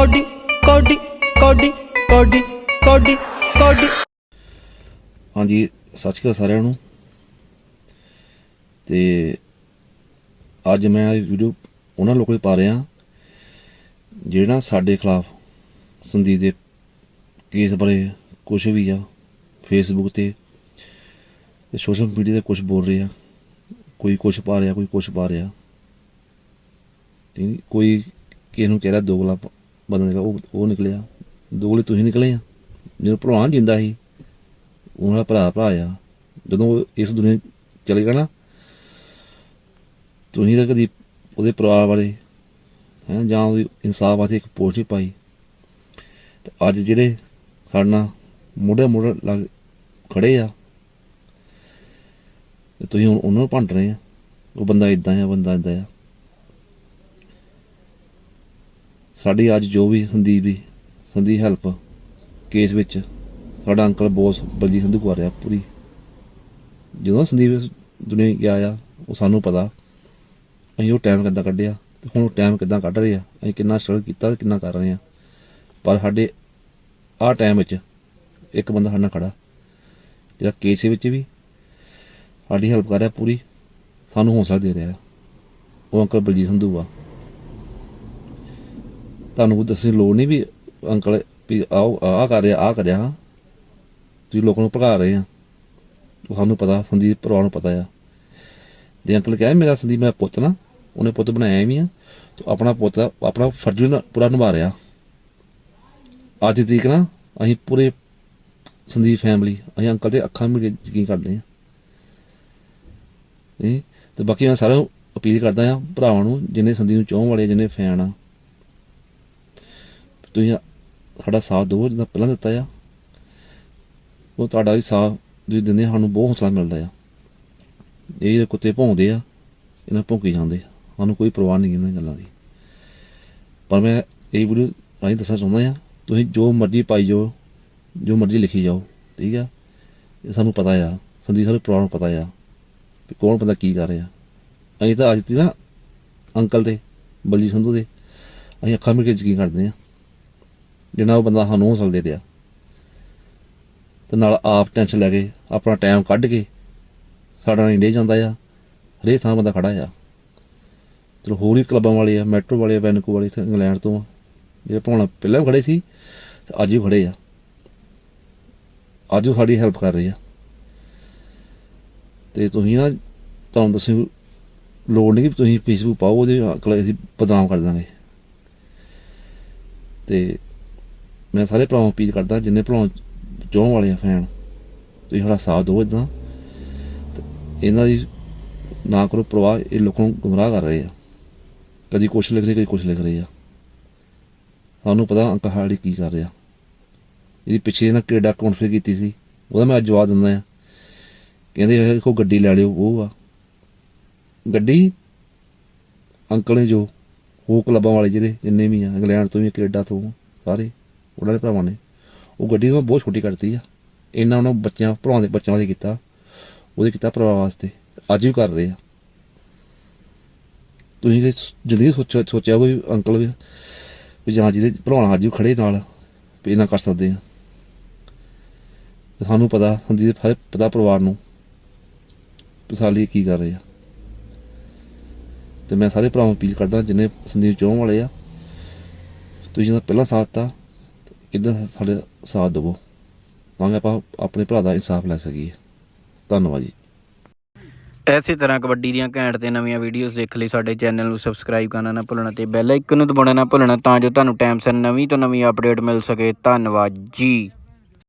Cody ਕੋਡੀ ਕੋਡੀ ਕੋਡੀ ਕੋਡੀ ਕੋਡੀ। ਹਾਂਜੀ, ਸਤਿ ਸ਼੍ਰੀ ਅਕਾਲ ਸਾਰਿਆਂ ਨੂੰ। ਤੇ ਅੱਜ ਮੈਂ ਇਹ ਵੀਡੀਓ ਉਹਨਾਂ ਲੋਕਾਂ ਲਈ ਪਾ ਰਿਹਾ, ਜਿਹੜਾ ਸਾਡੇ ਖਿਲਾਫ ਸੰਦੀਪ ਦੇ ਕੇਸ ਬਾਰੇ ਕੁਝ ਵੀ ਆ ਫੇਸਬੁੱਕ ਤੇ ਤੇ ਸੋਸ਼ਲ ਮੀਡੀਆ ਤੇ ਕੁਝ ਬੋਲ ਰਿਹਾ ਕੋਈ ਕੁਝ ਪਾ ਰਿਹਾ, ਕੋਈ ਕੁਝ ਪਾ ਰਿਹਾ। ਕੋਈ ਕਿਸੇ ਨੂੰ ਕਹਿ ਰਿਹਾ ਦੋਗਲਾ ਪ- ਬੰਦਾ ਨਿਕਲਿਆ ਉਹ ਉਹ ਨਿਕਲਿਆ। ਦੋਗਲੇ ਤੁਸੀਂ ਨਿਕਲੇ ਆ। ਜਦੋਂ ਭਰਾ ਜਿੰਦਾ ਸੀ, ਉਹਨਾਂ ਦਾ ਭਰਾ ਭਰਾ ਆ। ਜਦੋਂ ਇਸ ਦੁਨੀਆ ਚਲੇ ਗਿਆ ਨਾ, ਤੁਸੀਂ ਤਾਂ ਕਦੀ ਉਹਦੇ ਪਰਿਵਾਰ ਬਾਰੇ ਹੈ, ਜਾਂ ਉਹਦੀ ਇਨਸਾਫ ਵਾਸਤੇ ਇੱਕ ਪੋਸਟ ਪਾਈ। ਤੇ ਅੱਜ ਜਿਹੜੇ ਸਾਡੇ ਨਾਲ ਮੋਢੇ ਮੋਢੇ ਲੱਗ ਖੜੇ ਆ, ਤੇ ਤੁਸੀਂ ਹੁਣ ਉਹਨਾਂ ਨੂੰ ਭੰਡ ਰਹੇ ਆ। ਉਹ ਬੰਦਾ ਇਦਾਂ ਆ, ਬੰਦਾ ਇਦਾਂ ਆ। ਸਾਡੀ ਅੱਜ ਜੋ ਵੀ ਸੰਦੀਪ ਦੀ, ਸੰਦੀਪ ਹੈਲਪ ਕੇਸ ਵਿੱਚ ਸਾਡਾ ਅੰਕਲ ਬੋਸ ਬਲਜੀਤ ਸੰਧੂ ਕਰ ਰਿਹਾ ਪੂਰੀ। ਜਦੋਂ ਸੰਦੀਪ ਦੁਨੀਆ ਗਿਆ ਆ, ਉਹ ਸਾਨੂੰ ਪਤਾ, ਅਸੀਂ ਉਹ ਟਾਈਮ ਕਿੱਦਾਂ ਕੱਢਿਆ ਤੇ ਹੁਣ ਉਹ ਟਾਈਮ ਕਿੱਦਾਂ ਕੱਢ ਰਹੇ ਆ, ਅਸੀਂ ਕਿੰਨਾ ਸਟਰਗਲ ਕੀਤਾ ਤੇ ਕਿੰਨਾ ਕਰ ਰਹੇ ਆ। ਪਰ ਸਾਡੇ ਆਹ ਟਾਈਮ ਵਿੱਚ ਇੱਕ ਬੰਦਾ ਸਾਡੇ ਨਾਲ ਖੜਾ, ਜਿਹੜਾ ਕੇਸ ਵਿੱਚ ਵੀ ਸਾਡੀ ਹੈਲਪ ਕਰ ਰਿਹਾ ਪੂਰੀ, ਸਾਨੂੰ ਹੌਸਲਾ ਦੇ ਰਿਹਾ। ਉਹ ਅੰਕਲ ਬਲਜੀਤ ਸੰਧੂ ਆ। ਤੁਹਾਨੂੰ ਕੋਈ ਦੱਸਣ ਦੀ ਲੋੜ ਨਹੀਂ ਵੀ ਅੰਕਲ ਵੀ ਆਓ, ਆਹ ਕਰ ਰਿਹਾ ਆ ਕਰ ਰਿਹਾ ਤੁਸੀਂ ਲੋਕਾਂ ਨੂੰ ਭਗਾ ਰਹੇ ਆ। ਉਹ ਸਾਨੂੰ ਪਤਾ, ਸੰਦੀਪ ਭਰਾ ਨੂੰ ਪਤਾ ਆ। ਜੇ ਅੰਕਲ ਕਹੇ, ਮੇਰਾ ਸੰਦੀਪ ਮੇਰਾ ਪੁੱਤ ਨਾ, ਉਹਨੇ ਪੁੱਤ ਬਣਾਇਆ ਵੀ ਆ। ਤੇ ਆਪਣਾ ਪੁੱਤ, ਆਪਣਾ ਫਰਜ਼ ਵੀ ਪੂਰਾ ਨਿਭਾ ਰਿਹਾ। ਅੱਜ ਤੀਕ ਨਾ, ਅਸੀਂ ਪੂਰੇ ਸੰਦੀਪ ਫੈਮਿਲੀ ਅਸੀਂ ਅੰਕਲ ਦੇ ਅੱਖਾਂ ਵਿੱਚ ਯਕੀਨ ਕਰਦੇ ਆ। ਨਹੀਂ ਤੇ ਬਾਕੀ ਮੈਂ ਸਾਰਿਆਂ ਨੂੰ ਅਪੀਲ ਕਰਦਾ ਆ, ਭਰਾਵਾਂ ਨੂੰ, ਜਿੰਨੇ ਸੰਦੀਪ ਨੂੰ ਚਾਹਣ ਵਾਲੇ, ਜਿੰਨੇ ਫੈਨ ਆ ਤੁਸੀਂ ਸਾਡਾ ਸਾਥ ਦਿਓ ਜਿੱਦਾਂ ਪਹਿਲਾਂ ਦਿੱਤਾ ਆ। ਉਹ ਤੁਹਾਡਾ ਵੀ ਸਾਥ ਤੁਸੀਂ ਦਿੰਦੇ ਸਾਨੂੰ ਬਹੁਤ ਹੌਸਲਾ ਮਿਲਦਾ ਆ। ਇਹ ਜਿਹੜੇ ਕੁੱਤੇ ਭੌਂਦੇ ਆ, ਇਹਨਾਂ ਭੌਂਕੀ ਜਾਂਦੇ ਸਾਨੂੰ ਕੋਈ ਪਰਵਾਹ ਨਹੀਂ ਇਹਨਾਂ ਗੱਲਾਂ ਦੀ। ਪਰ ਮੈਂ ਇਹ ਵੀਡੀਓ ਰਾਹੀਂ ਦੱਸਣਾ ਚਾਹੁੰਦਾ ਆ, ਤੁਸੀਂ ਜੋ ਮਰਜ਼ੀ ਪਾਈ ਜਾਓ, ਜੋ ਮਰਜ਼ੀ ਲਿਖੀ ਜਾਓ, ਠੀਕ ਆ? ਇਹ ਸਾਨੂੰ ਪਤਾ ਆ, ਸੰਦੀਪ ਸਾਰੇ ਪਰਿਵਾਰ ਨੂੰ ਪਤਾ ਆ ਵੀ ਕੌਣ ਬੰਦਾ ਕੀ ਕਰ ਰਿਹਾ। ਅਸੀਂ ਤਾਂ ਅੱਜ ਤੀ ਨਾ ਅੰਕਲ ਦੇ ਬਲਜੀਤ ਸੰਧੂ ਦੇ, ਅਸੀਂ ਅੱਖਾਂ ਮਿਲ ਕੇ ਯਕੀਨ ਕਰਦੇ ਆ। ਜਿੰਨਾ ਉਹ ਬੰਦਾ ਸਾਨੂੰ ਹੌਸਲਾ ਦੇ ਰਿਹਾ ਤੇ ਨਾਲ ਆਪ ਟੈਨਸ਼ਨ ਲੈ ਕੇ, ਆਪਣਾ ਟਾਈਮ ਕੱਢ ਕੇ, ਸਾਡਾ ਨਹੀਂ ਡੇ ਜਾਂਦਾ ਆ, ਹਰੇਕ ਥਾਂ ਬੰਦਾ ਖੜਾ ਆ। ਚਲੋ ਹੋਰ ਵੀ ਕਲੱਬਾਂ ਵਾਲੇ ਆ, ਮੈਟਰੋ ਵਾਲੇ ਆ ਵੈਨਕੂ ਵਾਲੇ ਇੱਥੇ ਇੰਗਲੈਂਡ ਤੋਂ ਆ। ਜਿਹੜੇ ਭਾਣਾ ਪਹਿਲਾਂ ਵੀ ਖੜੇ ਸੀ, ਤੇ ਅੱਜ ਵੀ ਖੜੇ ਆ। ਅੱਜ ਉਹ ਸਾਡੀ ਹੈਲਪ ਕਰ ਰਹੇ ਆ। ਤੇ ਤੁਸੀਂ ਨਾ ਤੁਹਾਨੂੰ ਦੱਸੋ ਲੋੜ ਨਹੀਂ ਕਿ ਤੁਸੀਂ ਫੇਸਬੁੱਕ ਪਾਓ, ਉਹਦੇ ਅਕਲ ਅਸੀਂ ਬਦਨਾਮ ਕਰ ਦਾਂਗੇ। ਤੇ ਮੈਂ ਸਾਰੇ ਭਰਾਵਾਂ ਨੂੰ ਅਪੀਲ ਕਰਦਾ, ਜਿੰਨੇ ਭਰਾਵਾਂ ਚੋਣ ਵਾਲੇ ਆ ਫੈਨ, ਤੁਸੀਂ ਸਾਡਾ ਸਾਥ ਦਿਓ ਇਦਾਂ ਇਹਨਾਂ ਦੀ ਨਾ ਕਰੋ ਪ੍ਰਵਾਹ, ਇਹ ਲੋਕਾਂ ਨੂੰ ਗੁੰਮਰਾਹ ਕਰ ਰਹੇ ਆ। ਕਦੀ ਕੁਛ ਲਿਖ ਰਹੇ, ਕਦੀ ਕੁਛ ਲਿਖ ਰਹੇ ਆ। ਸਾਨੂੰ ਪਤਾ ਅੰਕ ਹਾੜੀ ਕੀ ਕਰ ਰਿਹਾ। ਇਹਦੀ ਪਿੱਛੇ ਇਹਨਾਂ ਕਿਹੜਾ ਕਾਨਫਰੰਸ ਕੀਤੀ ਸੀ, ਉਹਦਾ ਮੈਂ ਅੱਜ ਜਵਾਬ ਦਿੰਦਾ ਆ ਕਹਿੰਦੇ ਇਹ ਦੇਖੋ ਗੱਡੀ ਲੈ ਲਿਓ, ਉਹ ਆ। ਗੱਡੀ, ਅੰਕਲ ਨੇ ਜੋ, ਉਹ ਕਲੱਬਾਂ ਵਾਲੇ ਜਿਹੜੇ, ਜਿੰਨੇ ਵੀ ਆ, ਇੰਗਲੈਂਡ ਤੋਂ ਵੀ ਕੈਨੇਡਾ ਤੋਂ ਸਾਰੇ। ਉਹਨਾਂ ਦੇ ਭਰਾਵਾਂ ਨੇ। ਉਹ ਗੱਡੀ ਤਾਂ ਬਹੁਤ ਛੋਟੀ ਕਰਤੀ ਆ। ਇਹਨਾਂ ਉਹਨਾਂ ਬੱਚਿਆਂ, ਭਰਾਵਾਂ ਦੇ, ਬੱਚਿਆਂ ਵਾਸਤੇ ਕੀਤਾ। ਉਹਦੇ ਕੀਤਾ ਪਰਿਵਾਰ ਵਾਸਤੇ। ਅੱਜ ਵੀ ਕਰ ਰਹੇ ਆ। ਤੁਸੀਂ ਕਿ ਜਲਦੀ ਸੋਚਿਆ ਸੋਚਿਆ ਕੋਈ ਅੰਕਲ ਵੀ ਵੀ ਜਾਂ ਜਿਹਦੇ ਭਰਾਵਾਂ ਅੱਜ ਵੀ ਖੜੇ ਨਾਲ, ਵੀ ਇਹਨਾਂ ਕਰ ਸਕਦੇ ਆ। ਸਾਨੂੰ ਪਤਾ, ਸੰਦੀਪ ਹਰ ਪਤਾ ਪਰਿਵਾਰ ਨੂੰ, ਵੀ ਸਾਡੇ ਲਈ ਕੀ ਕਰ ਰਹੇ ਆ। ਤੇ ਮੈਂ ਸਾਰੇ ਭਰਾਵਾਂ ਨੂੰ ਅਪੀਲ ਕਰਦਾ, ਜਿੰਨੇ ਸੰਦੀਪ ਚਾਹਣ ਵਾਲੇ ਆ, ਤੁਸੀਂ ਜਿਹਦਾ ਪਹਿਲਾਂ ਸਾਥ ਦਿੱਤਾ। ਇਦਾਂ ਸਾਡੇ ਸਾਥ ਦੇਵੋ? ਤਾਂ ਕਿ ਆਪਾਂ ਆਪਣੇ ਭਰਾ ਦਾ ਇਨਸਾਫ ਲੈ ਸਕੀਏ। ਧੰਨਵਾਦ ਜੀ। ਐਸੇ ਤਰ੍ਹਾਂ ਕਬੱਡੀ ਦੀਆਂ ਘੈਂਟ ਤੇ ਨਵੀਆਂ ਵੀਡੀਓਜ਼ ਦੇਖਣ ਲਈ ਸਾਡੇ ਚੈਨਲ ਨੂੰ ਸਬਸਕ੍ਰਾਈਬ ਕਰਨਾ ਨਾ ਭੁੱਲਣਾ ਤੇ ਬੈਲ ਆਈਕਨ ਨੂੰ ਦਬਾਉਣਾ ਨਾ ਭੁੱਲਣਾ ਤਾਂ ਜੋ ਤੁਹਾਨੂੰ ਟਾਈਮ ਸਿਰ ਨਵੀਂ ਤੋਂ ਨਵੀਂ ਅਪਡੇਟ ਮਿਲ ਸਕੇ। ਧੰਨਵਾਦ ਜੀ।